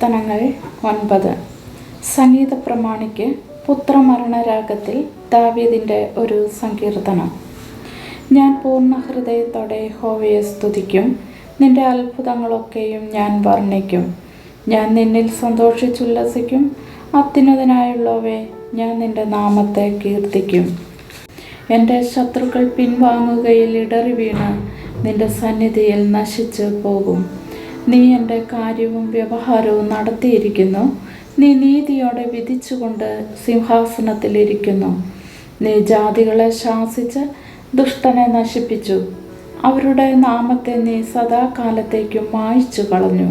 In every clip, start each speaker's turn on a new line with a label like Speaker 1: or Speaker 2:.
Speaker 1: സങ്കീർത്തനങ്ങൾ ഒൻപത്. സംഗീത പ്രമാണിക്ക് പുത്രമരണരാഗത്തിൽ ദാവീദിന്റെ ഒരു സങ്കീർത്തനം. ഞാൻ പൂർണ ഹൃദയത്തോടെ ഹോവയെ സ്തുതിക്കും. നിന്റെ അത്ഭുതങ്ങളൊക്കെയും ഞാൻ വർണിക്കും. ഞാൻ നിന്നിൽ സന്തോഷിച്ചുല്ലസിക്കും. അത്യുന്നതനായുള്ളവേ ഞാൻ നിന്റെ നാമത്തെ കീർത്തിക്കും. എന്റെ ശത്രുക്കൾ പിൻവാങ്ങുകയിൽ ഇടറി വീണ് നിന്റെ സന്നിധിയിൽ നശിച്ചു പോകും. നീ എന്റെ കാര്യവും വ്യവഹാരവും നടത്തിയിരിക്കുന്നു. നീ നീതിയോടെ വിധിച്ചുകൊണ്ട് സിംഹാസനത്തിലിരിക്കുന്നു. നീ ജാതികളെ ശാസിച്ച് ദുഷ്ടനെ നശിപ്പിച്ചു. അവരുടെ നാമത്തെ നീ സദാകാലത്തേക്കും മായ്ച്ചു കളഞ്ഞു.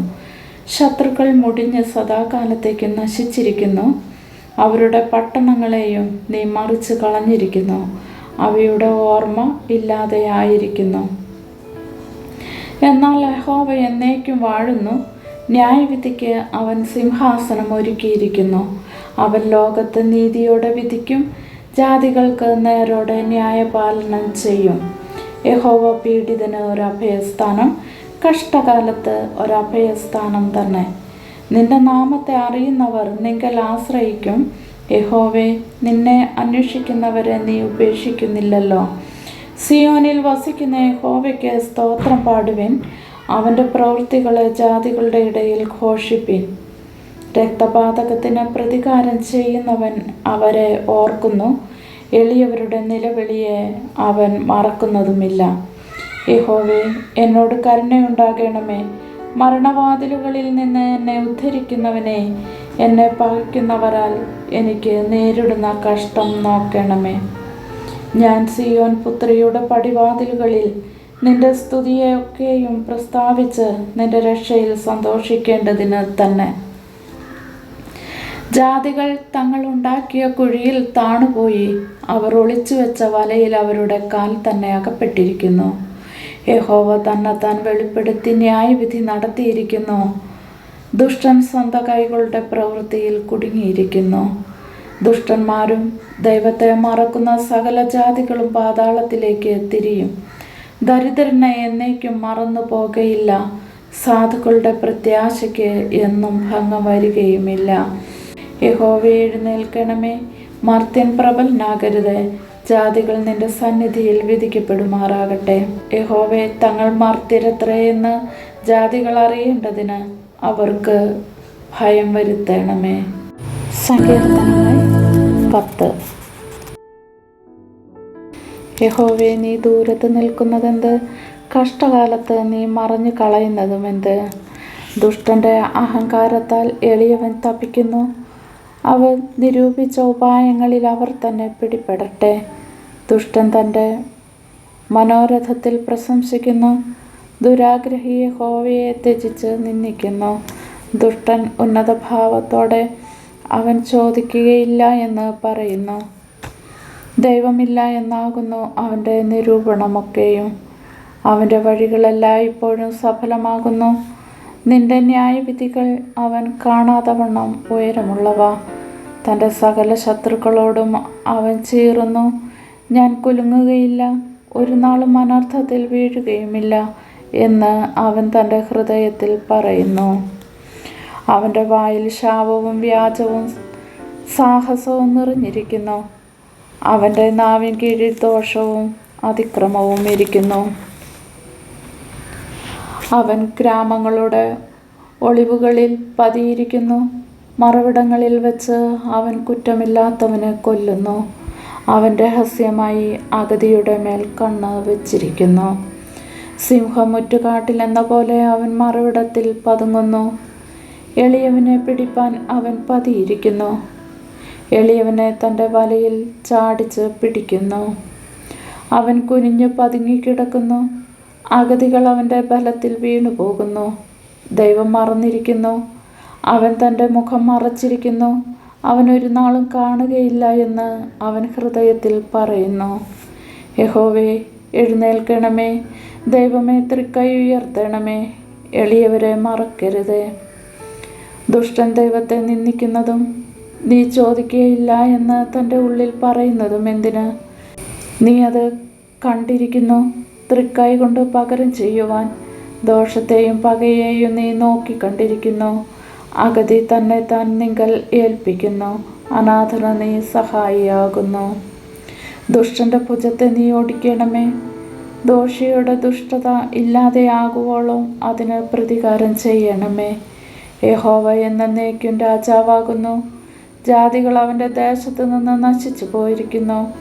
Speaker 1: ശത്രുക്കൾ മുടിഞ്ഞ് സദാകാലത്തേക്കും നശിച്ചിരിക്കുന്നു. അവരുടെ പട്ടണങ്ങളെയും നീ മറിച്ച് കളഞ്ഞിരിക്കുന്നു. അവയുടെ ഓർമ്മ ഇല്ലാതെയായിരിക്കുന്നു. എന്നാൽ യഹോവ എന്നേക്കും വാഴുന്നു. ന്യായവിധിക്ക് അവൻ സിംഹാസനം ഒരുക്കിയിരിക്കുന്നു. അവൻ ലോകത്ത് നീതിയോടെ വിധിക്കും ജാതികൾക്ക് നേരോടെ ന്യായപാലനം ചെയ്യും. യഹോവ പീഡിതന് ഒരു അഭയസ്ഥാനം കഷ്ടകാലത്ത് ഒരു അഭയസ്ഥാനം തന്നെ. നിന്റെ നാമത്തെ അറിയുന്നവർ നിങ്ങൾ ആശ്രയിക്കും. യഹോവെ നിന്നെ അന്വേഷിക്കുന്നവരെ നീ ഉപേക്ഷിക്കുന്നില്ലല്ലോ. സിയോനിൽ വസിക്കുന്ന യഹോവയ്ക്ക് സ്തോത്രം പാടുവിൻ. അവന്റെ പ്രവൃത്തികളെ ജാതികളുടെ ഇടയിൽ ഘോഷിപ്പിൻ. രക്തപാതകത്തിന് പ്രതികാരം ചെയ്യുന്നവൻ അവരെ ഓർക്കുന്നു. എളിയവരുടെ നിലവിളിയെ അവൻ മറക്കുന്നതുമില്ല. യഹോവെ എന്നോട് കരുണയുണ്ടാകണമേ. മരണവാതിലുകളിൽ നിന്ന് എന്നെ ഉദ്ധരിക്കുന്നവനെ എന്നെ പകയ്ക്കുന്നവരാൽ എനിക്ക് നേരിടുന്ന കഷ്ടം നോക്കണമേ. ഞാൻ സിയോൻ പുത്രിയുടെ പടിവാതിലുകളിൽ നിന്റെ സ്തുതിയെയൊക്കെയും പ്രസ്താവിച്ച് നിന്റെ രക്ഷയിൽ സന്തോഷിക്കേണ്ടതിന് തന്നെ. ജാതികൾ തങ്ങൾ ഉണ്ടാക്കിയ കുഴിയിൽ താണുപോയി അവർ ഒളിച്ചു വെച്ച വലയിൽ അവരുടെ കാൽ തന്നെ അകപ്പെട്ടിരിക്കുന്നു. യഹോവ തന്നെത്താൻ വെളിപ്പെടുത്തി ന്യായവിധി നടത്തിയിരിക്കുന്നു. ദുഷ്ടൻ സ്വന്തം കൈകളുടെ പ്രവൃത്തിയിൽ കുടുങ്ങിയിരിക്കുന്നു. ദുഷ്ടന്മാരും ദൈവത്തെ മറക്കുന്ന സകല ജാതികളും പാതാളത്തിലേക്ക് തിരിയും. ദരിദ്രനെ എന്നേക്കും മറന്നു പോകയില്ല. സാധുക്കളുടെ പ്രത്യാശയ്ക്ക് എന്നും ഭംഗം വരികയുമില്ല. യഹോവ എഴുന്നേൽക്കണമേ. മർത്യൻ പ്രബലനാകരുത്. ജാതികൾ നിന്റെ സന്നിധിയിൽ വിധിക്കപ്പെടുമാറാകട്ടെ. യഹോവെ തങ്ങൾ മർത്യരത്രയെന്ന് ജാതികൾ അറിയേണ്ടതിന് അവർക്ക് ഭയം വരുത്തണമേ. സങ്കീർത്തനങ്ങൾ പത്ത്. യഹോവെ നീ ദൂരത്ത് നിൽക്കുന്നതെന്ത്? കഷ്ടകാലത്ത് നീ മറഞ്ഞു കളയുന്നതുമെന്ത്? ദുഷ്ടന്റെ അഹങ്കാരത്താൽ എളിയവൻ തപ്പിക്കുന്നു അവൻ നിരൂപിച്ച ഉപായങ്ങളിൽ അവർ തന്നെ പിടിപെടട്ടെ. ദുഷ്ടൻ തന്റെ മനോരഥത്തിൽ പ്രശംസിക്കുന്നു. ദുരാഗ്രഹിയെ ഹോവയെ ത്യജിച്ച് നിന്ദിക്കുന്നു. ദുഷ്ടൻ ഉന്നതഭാവത്തോടെ അവൻ ചോദിക്കുകയില്ല എന്ന് പറയുന്നു. ദൈവമില്ല എന്നാകുന്നു അവന്റെ നിരൂപണമൊക്കെയും. അവന്റെ വഴികളെല്ലാം ഇപ്പോഴും സഫലമാകുന്നു. നിന്റെ ന്യായവിധികൾ അവൻ കാണാതവണ്ണം ഉയരമുള്ളവ. തന്റെ സകല ശത്രുക്കളോടും അവൻ ചീറുന്നു. ഞാൻ കുലുങ്ങുകയില്ല. ഒരു നാളും അനർത്ഥത്തിൽ വീഴുകയുമില്ല എന്ന് അവൻ തന്റെ ഹൃദയത്തിൽ പറയുന്നു. അവന്റെ വായിൽ ശാപവും വ്യാജവും സാഹസവും നിറഞ്ഞിരിക്കുന്നു. അവന്റെ നാവിൻ കീഴിൽ ദോഷവും അതിക്രമവും ഇരിക്കുന്നു. അവൻ ഗ്രാമങ്ങളുടെ ഒളിവുകളിൽ പതിയിരിക്കുന്നു. മറവിടങ്ങളിൽ വെച്ച് അവൻ കുറ്റമില്ലാത്തവനെ കൊല്ലുന്നു. അവൻ രഹസ്യമായി അഗതിയുടെ മേൽ കണ്ണ് വെച്ചിരിക്കുന്നു. സിംഹം മുറ്റുകാട്ടിലെന്ന പോലെ അവൻ മറവിടത്തിൽ പതുങ്ങുന്നു. എളിയവനെ പിടിപ്പാൻ അവൻ പതിയിരിക്കുന്നു. എളിയവനെ തന്റെ വലയിൽ ചാടിച്ച് പിടിക്കുന്നു. അവൻ കുനിഞ്ഞു പതുങ്ങിക്കിടക്കുന്നു അഗതികൾ അവന്റെ ബലത്തിൽ വീണു പോകുന്നു ദൈവം മറന്നിരിക്കുന്നു. അവൻ തന്റെ മുഖം മറച്ചിരിക്കുന്നു. അവൻ ഒരു നാളും കാണുകയില്ല എന്ന് അവൻ ഹൃദയത്തിൽ പറയുന്നു. യഹോവേ എഴുന്നേൽക്കണമേ. ദൈവമേ തൃക്കൈ ഉയർത്തണമേ. എളിയവരെ മറക്കരുത്. ദുഷ്ടൻ ദൈവത്തെ നിന്ദിക്കുന്നതും നീ ചോദിക്കുകയില്ല എന്ന് തന്റെ ഉള്ളിൽ പറയുന്നതും എന്തിന്? നീ അത് കണ്ടിരിക്കുന്നു. തൃക്കൈ കൊണ്ട് പകരം ചെയ്യുവാൻ ദോഷത്തെയും പകയെയും നീ നോക്കി കണ്ടിരിക്കുന്നു. അഗതി തന്നെ താൻ നിങ്ങൾ ഏൽപ്പിക്കുന്നു. അനാഥന നീ സഹായിയാകുന്നു. ദുഷ്ടന്റെ ഭുജത്തെ നീ ഓടിക്കണമേ. ദോഷിയുടെ ദുഷ്ടത ഇല്ലാതെയാകുവോളം അതിന് പ്രതികാരം ചെയ്യണമേ. യഹോവ എന്നേക്കും രാജാവാകുന്നു. ജാതികൾ അവന്റെ ദേശത്ത് നിന്ന് നശിച്ചു പോയിരിക്കുന്നു.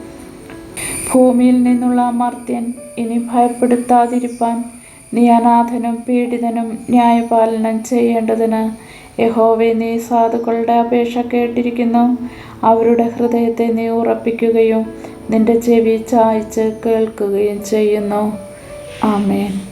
Speaker 1: ഭൂമിയിൽ നിന്നുള്ള അമർത്യൻ ഇനി ഭയപ്പെടുത്താതിരിപ്പാൻ നീ അനാഥനും പീഡിതനും ന്യായപാലനം ചെയ്യേണ്ടതിന് യഹോവെ നീ സാധുക്കളുടെ അപേക്ഷ കേട്ടിരിക്കുന്നു. അവരുടെ ഹൃദയത്തെ നീ ഉറപ്പിക്കുകയും നിന്റെ ചെവി ചായ്ച്ച് കേൾക്കുകയും ചെയ്യുന്നു. ആമേൻ.